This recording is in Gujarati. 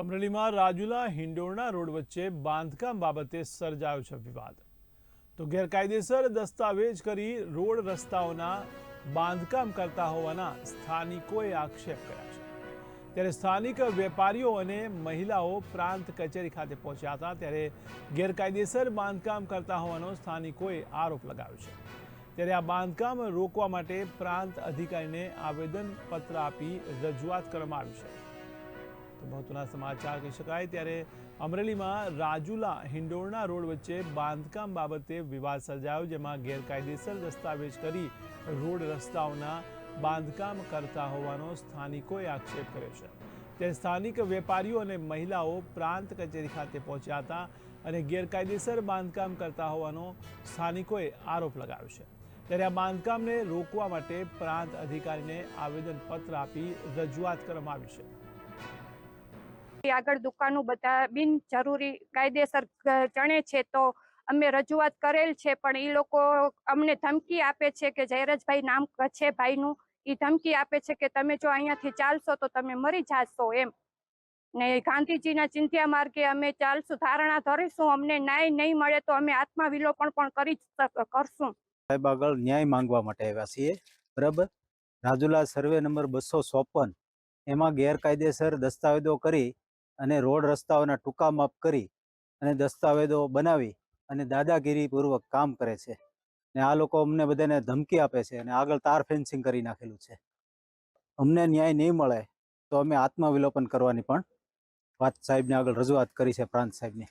અમરેલીમાં રાજુલા હિંડોળના રોડ વચ્ચે બાંધકામ બાબતે સર્જાયો છે વિવાદ. તો ગેરકાયદેસર દસ્તાવેજ કરી રોડ રસ્તાઓના બાંધકામ કરતા હોવાના સ્થાનિકોએ આક્ષેપ કર્યા છે. ત્યારે સ્થાનિક વેપારીઓ અને મહિલાઓ પ્રાંત કચેરી ખાતે પહોંચ્યા હતા, ત્યારે ગેરકાયદેસર બાંધકામ કરતા હોવાનો સ્થાનિકોએ આરોપ લગાવ્યો છે. ત્યારે આ બાંધકામ રોકવા માટે પ્રાંત અધિકારીને આવેદનપત્ર આપી રજૂઆત કરવામાં આવી છે. તો મહત્વના સમાચાર કહી શકાય. ત્યારે અમરેલીમાં રાજુલા હિંડોળના રોડ વચ્ચે બાંધકામ બાબતે વિવાદ સર્જાયો, જેમાં ગેરકાયદેસર દસ્તાવેજ કરી રોડ રસ્તાઓના બાંધકામ કરતા હોવાનો સ્થાનિકોએ આક્ષેપ કર્યો છે. ત્યારે સ્થાનિક વેપારીઓ અને મહિલાઓ પ્રાંત કચેરી ખાતે પહોંચ્યા હતા અને ગેરકાયદેસર બાંધકામ કરતા હોવાનો સ્થાનિકોએ આરોપ લગાવ્યો છે. ત્યારે આ બાંધકામને રોકવા માટે પ્રાંત અધિકારીને આવેદનપત્ર આપી રજૂઆત કરવામાં આવી છે. આગળ દુકાનો બધા બિન જરૂરી કાયદેસર ચણે છે તો અમે રજૂઆત કરેલ છે, પણ એ લોકો અમને ધમકી આપે છે કે જયરજભાઈ નામ છે ભાઈનું એ ધમકી આપે છે કે તમે જો અહીંયાથી ચાલશો તો તમે મરી જાશો એમ. ને ગાંધીજીના ચિંત્યા માર્ગે અમે ચાલશું ધારણા ધરીશું, અમને ન્યાય નહીં મળે તો અમે આત્મવિલોપન પણ કરી કરશું. સાહેબ, આગળ ન્યાય માંગવા માટે આવ્યા છીએ. બરાબર? રાજુલા સર્વે નંબર બસો એમાં ગેરકાયદેસર દસ્તાવેજો કરી અને રોડ રસ્તાઓના ટૂંકા માપ કરી અને દસ્તાવેજો બનાવી અને દાદાગીરીપૂર્વક કામ કરે છે. ને આ લોકો અમને બધાને ધમકી આપે છે અને આગળ તાર ફેન્સિંગ કરી નાખેલું છે. અમને ન્યાય નહીં મળે તો અમે આત્મવિલોપન કરવાની પણ વાત સાહેબને આગળ રજૂઆત કરી છે પ્રાંત સાહેબને.